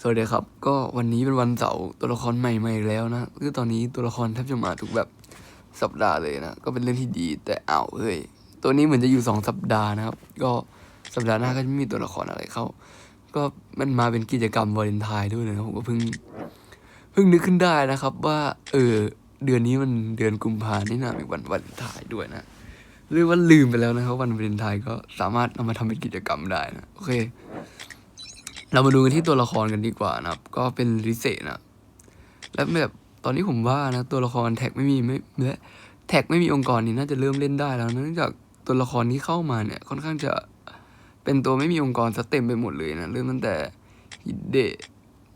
สวัสดีครับ ก็วันนี้เป็นวันเสาร์ตัวละครใหม่มาอีกแล้วนะคือตอนนี้ตัวละครแทบจะมาทุกแบบสัปดาห์เลยนะ ก็เป็นเรื่องที่ดีแต่อ้าวเฮ้ย ตัวนี้เหมือนจะอยู่สองสัปดาห์นะครับ ก็สัปดาห์หน้าก็จะไม่มีตัวละครอะไรเข้า ก็มันมาเป็นกิจกรรมวาเลนไทน์ด้วยนะผมก็เพิ่งเพิ่งนึกขึ้นได้นะครับ ว่าเออเดือนนี้มันเดือนกุมภานี่นะมีวันวาเลนไทน์ด้วยนะหรือว่าลืมไปแล้วนะครับวันวาเลนไทน์ก็สามารถเอามาทำเป็นกิจกรรมได้นะโอเค เรามาดูกันที่ตัวละครกันดีกว่านะครับ ก็เป็นริเซนะและแบบตอนนี้ผมว่านะตัวละครแท็กไม่มีไม่และแท็กไม่มีองค์กรนี้น่าจะเริ่มเล่นได้แล้วเนื่องจากตัวละครที่เข้ามาเนี่ยค่อนข้างจะเป็นตัวไม่มีองค์กรซะเต็มไปหมดเลยนะเริ่มตั้งแต่ฮิดเดะ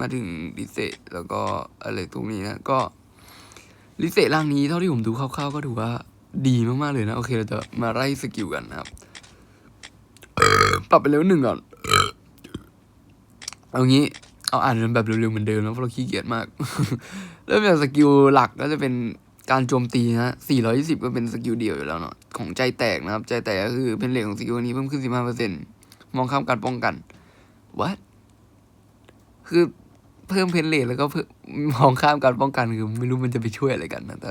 มาถึงริเซแล้วก็อะไรตรงนี้นะก็ริเซร่างนี้เท่าที่ผมดูคร่าวๆก็ถือว่าดีมากๆเลยนะ โอเคเราจะมาไล่สกิลกันนะครับ ปรับไปเลเวลหนึ่งก่อน เอางี้เอาอ่านเป็นแบบเร็วๆเหมือนเดิมนะเพราะเราขี้เกียจมาก เริ่มจากสกิลหลักก็จะเป็นการโจมตีนะ420 ก็เป็นสกิลเดียวอยู่แล้วเนาะ ของใจแตกนะครับ ใจแตกก็คือเป็นเลทของสกิลนี้เพิ่มขึ้น 15%มองข้ามการป้องกัน what คือเพิ่มเพนเลทแล้วก็เพิ่มมองข้ามการป้องกันคือไม่รู้มันจะไปช่วยอะไรกันนะแต่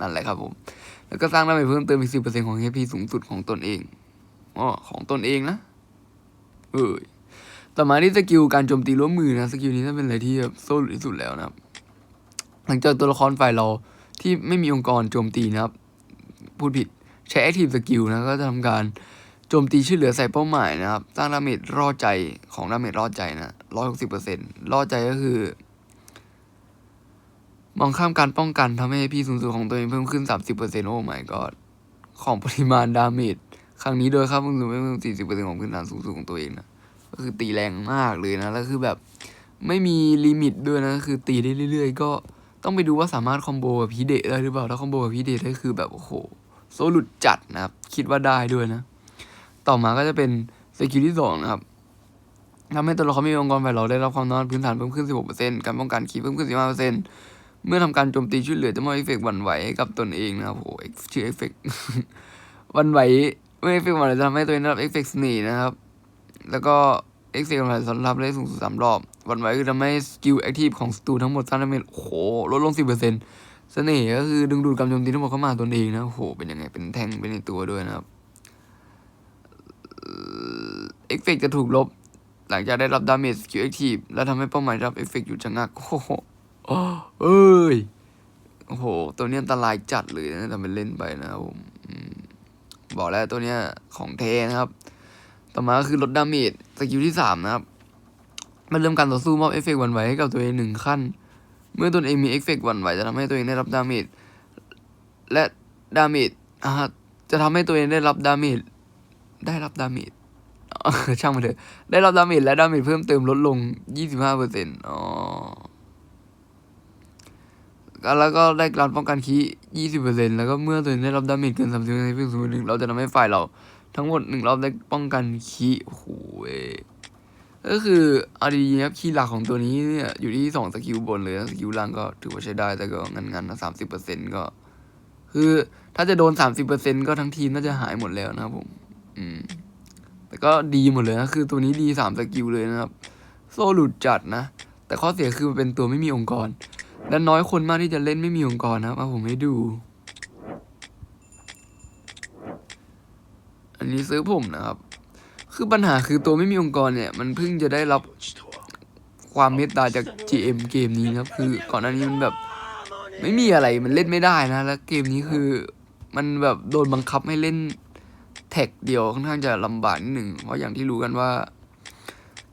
นั่นแหละครับผม แล้วก็สร้างไดาเมจเพิ่มเติมอีก 10%ของ HP สูงสุดของตนเองอ๋อของตนเองนะ เอ้ย ต่อมาที่สกิลการโจมตีร่วมมือนะสกิลนี้น่าเป็นอะไรที่แบบโซ่หลุดที่สุดแล้วนะครับ หลังจากตัวละครฝ่ายเราที่ไม่มีองค์กรโจมตีนะครับ พูดผิดใช้ Active Skill นะก็จะทำการโจมตีช่วยเหลือใส่เป้าหมายนะครับสร้างดาเมจรอดใจของดาเมจรอดใจนะร้อยหกสิบเปอร์เซ็นต์รอดใจก็คือ มองข้ามการป้องกันทำให้พี่สูงสุดของตัวเองเพิ่มขึ้นสามสิบเปอร์เซ็นต์โอ้ my god ของปริมาณดาเมจครั้งนี้โดยค่าเพิ่มขึ้นเพิ่มสี่สิบเปอร์เซ็นต์ของพื้นฐานสูงสุดของตัวเองนะ ก็คือตีแรงมากเลยนะแล้วคือแบบไม่มีลิมิตด้วยนะคือตีได้เรื่อย ๆ ก็ต้องไปดูว่าสามารถคอมโบกับพีเดทได้หรือเปล่าถ้าคอมโบกับพีเดทได้คือแบบโอ้โหโซหลุดจัดนะครับ คิดว่าได้ด้วยนะ ต่อมาก็จะเป็นสกิลที่สองนะครับทำให้ตัวละครมีองค์กรฝ่ายเราได้รับความนอยพื้นฐานเพิ่มขึ้น 16%การป้องกันคีย์เพิ่มขึ้น 15%เมื่อทำการโจมตีช่วยเหลือจะมอบเอฟเฟกต์หวั่นไหวให้กับตนเองนะครับโอ้โหชื่อเอฟเฟกต์หวั่นไหวเมื่อเอฟเฟกต์หวั่นไหวจะทำให้ตัวเองได้รับเอฟเฟกต์สน่ห์นะครับ แล้วก็เอ็กเซลสำหรับได้สูงสุดสามรอบวันไหวคือทำให้สกิลแอคทีฟของสตูทั้งหมดสร้างดาเมจโอ้โห ลดลงสิบเปอร์เซ็นต์เสน่ห์ก็คือดึงดูดการโจมตีทั้งหมดเข้ามาตนเองนะโอ้โห เป็นยังไง เป็นแท่งเป็นในตัวด้วยนะครับเอฟเฟกจะถูกลบ หลังจากได้รับดาเมจสกิลแอคทีฟแล้วทำให้เป้าหมายรับเอฟเฟกอยู่ชะงักโอ้โหเอ้ยโอ้โห ตัวนี้อันตรายจัดเลยนะแต่มันเล่นไปนะครับผมอืมบอกแล้วตัวเนี้ยของเทนะครับ ต่อมาก็คือลดดาเมจสกิลที่สามนะครับ มันเริ่มการต่อสู้มอบเอฟเฟกต์หวั่นไหวให้กับตัวเองหนึ่งขั้น เมื่อตนเองมีเอฟเฟกต์หวั่นไหวจะทำให้ตัวเองได้รับดาเมจและดาเมจจะทำให้ตัวเองได้รับดาเมจได้รับดาเมจช่างมันเถอะ ได้รับดาเมจและดาเมจเพิ่มเติมลดลง 25เปอร์เซ็นต์อ๋อแล้วก็ได้การป้องกันคียี่สิบเปอร์เซ็นแล้วก็เมื่อตัวเองได้รับดาเมจเกินสามสิบเปอร์เซ็นต์เพียงสมมติหนึ่งเราจะทำให้ฝ่ายเรา ทั้งหมดหนึ่งรอบได้ป้องกันคีโอ้โหเวก็คือเอาดีๆครับคีย์หลักของตัวนี้เนี่ยอยู่ที่สองสกิลบนเลยสกิลล่างก็ถือว่าใช้ได้แต่ก็งันๆนะสามสิบเปอร์เซ็นต์ก็ คือถ้าจะโดนสามสิบเปอร์เซ็นต์ก็ทั้งทีมน่าจะหายหมดแล้วนะครับผมอืมแต่ก็ดีหมดเลยนะคือตัวนี้ดีสามสกิลเลยนะครับ โซ่หลุดจัดนะ แต่ข้อเสียคือมันเป็นตัวไม่มีองค์กร และน้อยคนมากที่จะเล่นไม่มีองค์กรนะครับเอาผมให้ดู อันนี้ซื้อผมนะครับ คือปัญหาคือตัวไม่มีองค์กรเนี่ย มันเพิ่งจะได้รับความเมตตาจาก GM เกมนี้นะครับ คือก่อนหน้านี้มันแบบ ไม่มีอะไรมันเล่นไม่ได้นะ แล้วเกมนี้คือมันแบบโดนบังคับให้เล่นแท็กเดียวค่อนข้างจะลำบากนิดหนึ่งเพราะอย่างที่รู้กันว่า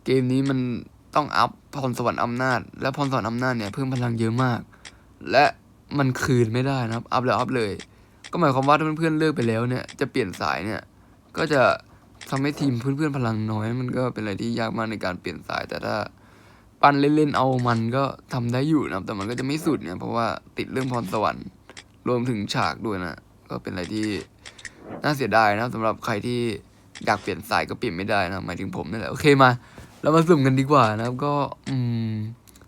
เกมนี้มันต้องอัพพรสวรรค์อำนาจ และพรสวรรค์อำนาจเนี่ยเพิ่มพลังเยอะมาก และมันคืนไม่ได้นะครับ อัพแล้วอัพเลย ก็หมายความว่าถ้าเพื่อนๆเลิกไปแล้วเนี่ยจะเปลี่ยนสายเนี่ย ก็จะทำให้ทีมเพื่อนๆพลังน้อย มันก็เป็นอะไรที่ยากมากในการเปลี่ยนสาย แต่ถ้าปั้นเล่นๆเอามันก็ทำได้อยู่นะแต่มันก็จะไม่สุดเนี่ยเพราะว่าติดเรื่องพรสวรรค์รวมถึงฉากด้วยนะก็เป็นอะไรที่น่าเสียดายนะครับสำหรับใครที่อยากเปลี่ยนสายก็เปลี่ยนไม่ได้นะหมายถึงผมนั่แหละโอเคมาเรามาสุ่มกันดีกว่านะครับก็อืม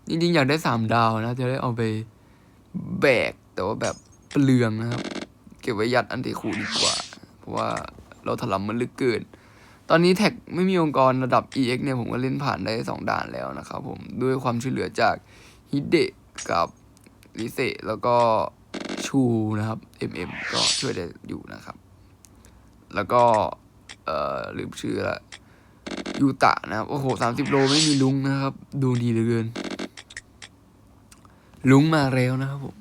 จริงๆ อยากได้สามดาวนะ จะได้เอาไปแบกแต่ว่าแบบเปลืองนะครับ เก็บไว้ยัดอันเทคูดีกว่า เพราะว่า เราถลำมันลึกเกิน ตอนนี้แท็กไม่มีองค์กรระดับ EX เนี่ยผมก็เล่นผ่านได้สองด่านแล้วนะครับผมด้วยความช่วยเหลือจากฮิเดะกับลิเซแล้วก็ชูนะครับ MM ก็ช่วยได้อยู่นะครับ แล้วก็ เอ่อลืมชื่อละยูตะนะครับ โอ้โหสามสิบโลไม่มีลุงนะครับ ดูดีเหลือเกิน ลุงมาแล้วนะครับผม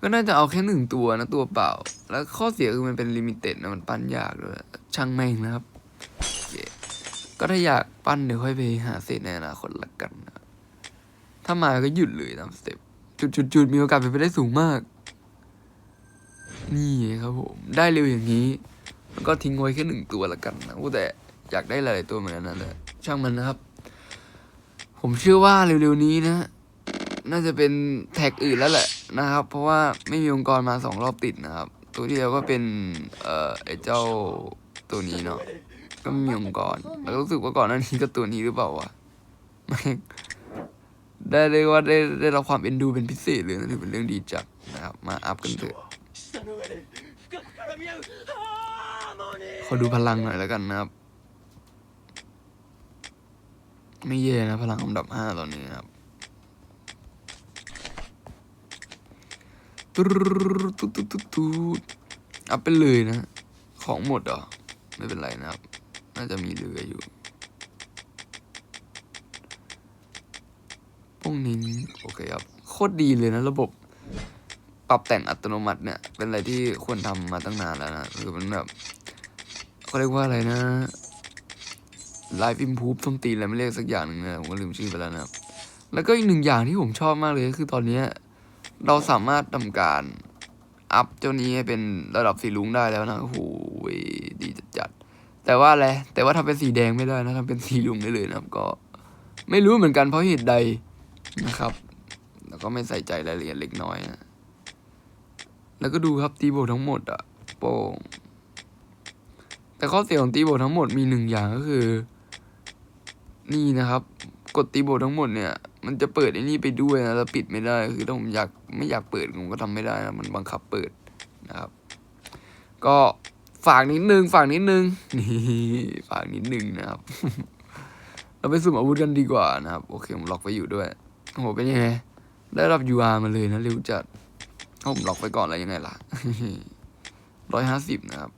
ก็น่าจะเอาแค่หนึ่งตัวนะตัวเปล่า แล้วข้อเสียคือมันเป็นลิมิเต็ดนะมันปั้นยากด้วยช่างแม่งนะครับ ก็ถ้าอยากปั้นเดี๋ยวค่อยไปหาเศษในอนาคตละกันนะ ถ้ามาก็หยุดเลยตามสเต็ปจุดจุดจุดมีโอกาสเป็นไปได้สูงมาก นี่ครับผม ได้เร็วอย่างนี้แล้วก็ทิ้งไว้แค่หนึ่งตัวละกันนะแต่อยากได้หลายตัวเหมือนกันนะแต่ช่างมันนะครับ ผมเชื่อว่าเร็วๆนี้นะน่าจะเป็นแท็กอื่นแล้วแหละนะครับ เพราะว่าไม่มีองค์กรมาสองรอบติดนะครับ ตัวที่แล้วก็เป็น เอ่อไอเจ้าตัวนี้เนาะก็มีองก่อนแล้วรู้สึกว่าก่อนหน้านี้ก็ตัวนี้หรือเปล่าวะไม่ได้เรียกว่าได้ได้รับความเอ็นดูเป็นพิเศษเลยนะถือเป็นเรื่องดีจัดนะครับ มาอัพกันเถอะขอดูพลังหน่อยแล้วกันนะครับ ไม่เย่นะพลังอันดับห้าตอนนี้นะครับ ตุ๊ดตุ๊ดตุ๊ดตุ๊ดตุ๊ดอัพไปเลยนะ ของหมดเหรอ ไม่เป็นไรนะครับ น่าจะมีเหลืออยู่พวกนี้โอเคครับ โคตรดีเลยนะ ระบบ ปรับแต่งอัตโนมัติเนี่ย เป็นอะไรที่ควรทำมาตั้งนานแล้วนะ คือมันแบบเขาเรียกว่าอะไรนะ Life Improve ส้มตีนอะไรไม่เรียกสักอย่างหนึ่งนะผมก็ลืมชื่อไปแล้วนะครับ แล้วก็อีกหนึ่งอย่างที่ผมชอบมากเลยก็คือตอนนี้ เราสามารถทำการอัพเจ้านี้ให้เป็นระดับสีลุงได้แล้วนะโอ้โหดีจัดแต่ว่าอะไรแต่ว่าทำเป็นสีแดงไม่ได้นะทำเป็นสีลุงได้เลยนะครับก็ไม่รู้เหมือนกันเพราะเหตุใดนะครับ แล้วก็ไม่ใส่ใจรายละเอียดเล็กน้อยนะแล้วก็ดูครับตีโบทั้งหมดอะโป้งแต่ข้อเสียของตีโบทั้งหมดมีหนึ่งอย่างก็คือ นี่นะครับ กดตีโบทั้งหมดเนี่ย มันจะเปิดไอ้นี่ไปด้วยนะแล้วปิดไม่ได้ คือถ้าผมอยากไม่อยากเปิดผมก็ทำไม่ได้นะมันบังคับเปิดนะครับ ก็ฝากนิดนึงฝากนิดนึงนี่ฝากนิดนึงนะครับ เราไปสุ่มอาวุธกันดีกว่านะครับ โอเคผมล็อกไปอยู่ด้วยโอ้โหเป็นยังไงได้รับ UR มาเลยนะเร็วจัดผมล็อกไปก่อนแล้วยังไงล่ะร้อยห้าสิบนะครับ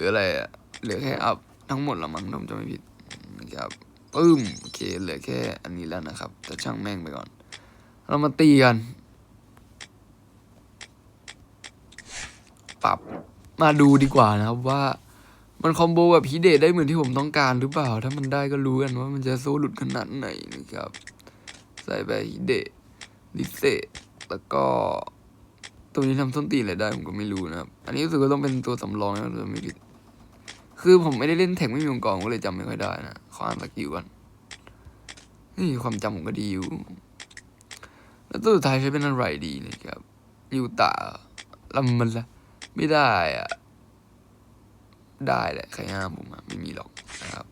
หลืออะไรอะเหลือแค่อัพทั้งหมดละมั้งถ้าผมจะไม่ผิดนะครับปึ้มโอเคเหลือแค่อันนี้แล้วนะครับแต่ช่างแม่งไปก่อน เรามาตีกัน ปรับมาดูดีกว่านะครับว่ามันคอมโบแบบพีเดทได้เหมือนที่ผมต้องการหรือเปล่า ถ้ามันได้ก็รู้กันว่ามันจะโซ่หลุดขนาดไหนนะครับ ใส่ไปฮิเดะลิเซแล้วก็ ตัวนี้ทำส้นตีนอะไรได้ผมก็ไม่รู้นะครับ อันนี้รู้สึกว่าต้องเป็นตัวสำรองนะถ้าไม่ผิด คือผมไม่ได้เล่นแท็กไม่มีองค์กรก็เลยจำไม่ค่อยได้นะขออ่านสกิลก่อนนี่ความจำผมก็ดีอยู่ แล้วตัวสุดท้ายใช้เป็นอะไรดีนะครับยูตะลำมันละไม่ได้อะได้แหละใครห้ามผมอะไม่มีหรอกนะครับ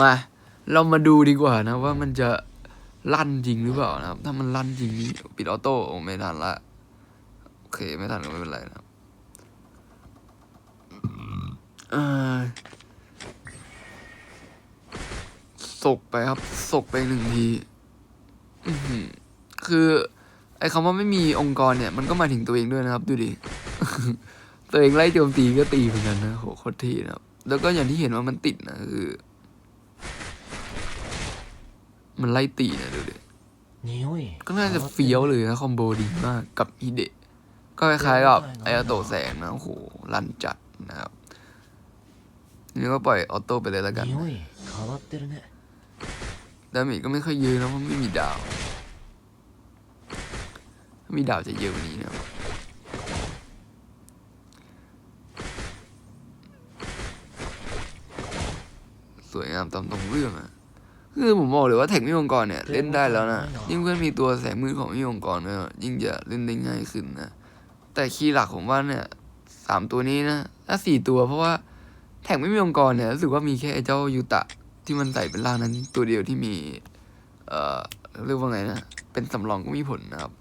มาเรามาดูดีกว่านะว่ามันจะลั่นจริงหรือเปล่านะครับ ถ้ามันลั่นจริงนี่ปิดออโต้โอ้ไม่ทันละโอเคไม่ทันก็ไม่เป็นไรนะครับเอ่อ สกไปครับสกไปหนึ่งทีอื้อหือคือ ไอ้คำว่าไม่มีองค์กรเนี่ย มันก็หมายถึงตัวเองด้วยนะครับ ดูดิ ตัวเองไล่โจมตีก็ตีเหมือนกันนะโหโคตรที่นะครับ แล้วก็อย่างที่เห็นว่ามันติดนะคือ มันไล่ตีนะดูดิ匂いก็น่าจะเฟี้ยวเลยนะคอมโบดีมากกับฮิเดะก็คล้ายๆกับไออาโตะแสงนะโอ้โหลั่นจัดนะครับ เนี้ก็ปล่อยออโต้ไปเลยแล้วกันดาเมจก็ไม่ค่อยยืนนะเพราะไม่มีดาวมีดาวจะเยอะกว่านี้นะสวยงามตามตรงเรื่องอะคือผมบอกเลยว่าแท็กมิองกรเนี่ยเล่นได้แล้วนะยิ่งเพื่อนมีตัวแสงมืดของมิองกรเนี่ยยิ่งจะเล่นได้ง่ายขึ้นนะแต่คีย์หลักผมว่าเนี่ยสามตัวนี้นะถ้าสี่ตัวเพราะว่า แท็กไม่มีองค์กรเนี่ยรู้สึกว่ามีแค่เจ้ายูตะ ที่มันใส่เป็นล่างนั้น ตัวเดียวที่มี เอ่อเรียกว่าไงนะ เป็นสำรองก็มีผลนะครับ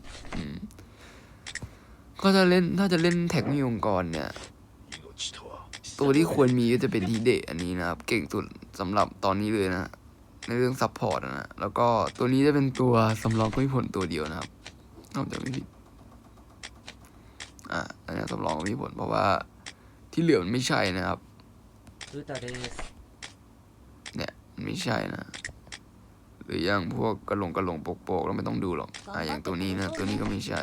ก็จะเล่นถ้าจะเล่นแท็กไม่มีองค์กรเนี่ย ตัวที่ควรมีก็จะเป็นทีเดะอันนี้นะครับ เก่งสุดสำหรับตอนนี้เลยนะ ในเรื่องซัพพอร์ตนะ แล้วก็ตัวนี้จะเป็นตัวสำรองก็มีผลตัวเดียวนะครับนอกจากไม่ผิดอะอันนี้สำรองก็มีผลเพราะว่าที่เหลือมันไม่ใช่นะครับ รูตาเดสเนี่ยไม่ใช่นะ หรืออย่างพวกกระหลงกระหลงโปกโปกเราไม่ต้องดูหรอกอะอย่างตัวนี้นะ ตัวนี้ก็ไม่ใช่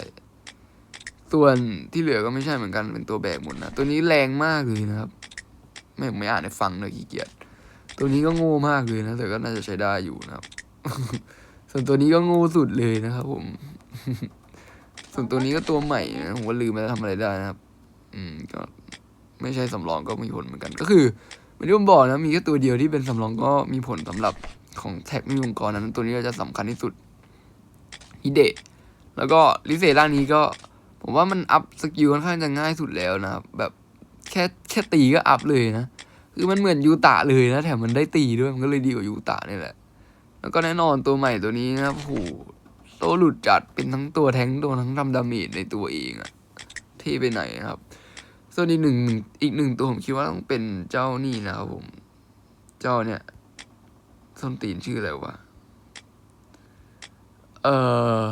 ส่วนที่เหลือก็ไม่ใช่เหมือนกันเป็นตัวแบกหมดนะตัวนี้แรงมากเลยนะครับ ไม่ไม่อ่านให้ฟังเลยขี้เกียจตัวนี้ก็โง่มากเลยนะแต่ก็น่าจะใช้ได้อยู่นะครับ ส่วนตัวนี้ก็โง่สุดเลยนะครับ ผม ส่วนตัวนี้ก็ตัวใหม่นะผมว่าลืมไปแล้วทำอะไรได้นะครับ อืมก็ ไม่ใช่สำรองก็มีผลเหมือนกัน ก็คือเหมือนที่ผมบอกนะมีแค่ตัวเดียวที่เป็นสำรองก็มีผลสำหรับของแท็กมีองค์กรนั้นตัวนี้ก็จะสำคัญที่สุดฮิเดะแล้วก็ลิเซร่างนี้ก็ ผมว่ามันอัพสกิลค่อนข้างจะง่ายสุดแล้วนะครับแบบแค่แค่ตีก็อัพเลยนะคือมันเหมือนยูตะเลยนะแถมมันได้ตีด้วยมันก็เลยดีกว่ายูตะนี่แหละ แล้วก็แน่นอนตัวใหม่ตัวนี้นะโอ้โหโตหลุดจัดเป็นทั้งตัวแทงตัวทั้งทำดาเมจในตัวเองอะเท่ไปไหนนะครับ ส่วนอีกหนึ่งอีกหนึ่งตัวผมคิดว่าต้องเป็นเจ้านี่นะครับผม เจ้าเนี่ยส้นตีนชื่ออะไรวะ เอ่อ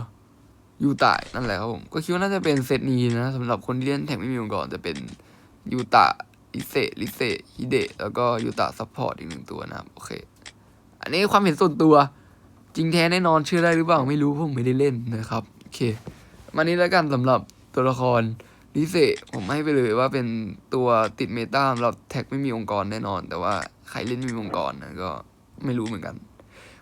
ยูตะนั่นแหละครับผม ก็คิดว่าน่าจะเป็นเซตนี้นะสำหรับคนที่เล่นแท็กไม่มีมาก่อนจะเป็นยูตะลิเซลิเซฮิเดะแล้วก็ยูตะซัพพอร์ตอีกหนึ่งตัวนะครับ โอเค อันนี้ความเห็นส่วนตัว จริงแท้แน่นอนเชื่อได้หรือเปล่าไม่รู้เพราะผมไม่ได้เล่นนะครับ โอเค มานี้แล้วกันสำหรับตัวละคร ลิเซผมให้ไปเลยว่าเป็นตัวติดเมตาสำหรับแท็กไม่มีองค์กรแน่นอน แต่ว่าใครเล่นไม่มีองค์กรนะก็ไม่รู้เหมือนกัน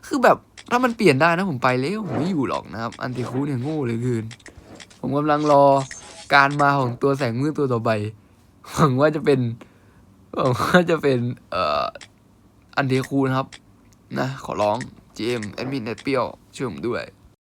คือแบบถ้ามันเปลี่ยนได้นะผมไปแล้วผมไม่อยู่หรอกนะครับ อันติคูเนี่ยโง่เลยคืน ผมกำลังรอการมาของตัวแสงมืดตัวต่อไปหวังว่าจะเป็นหวังว่าจะเป็นเอ่ออันเทคูนะครับ นะ ขอร้อง GM แอดมินเน็ตเปียวช่วยผมด้วย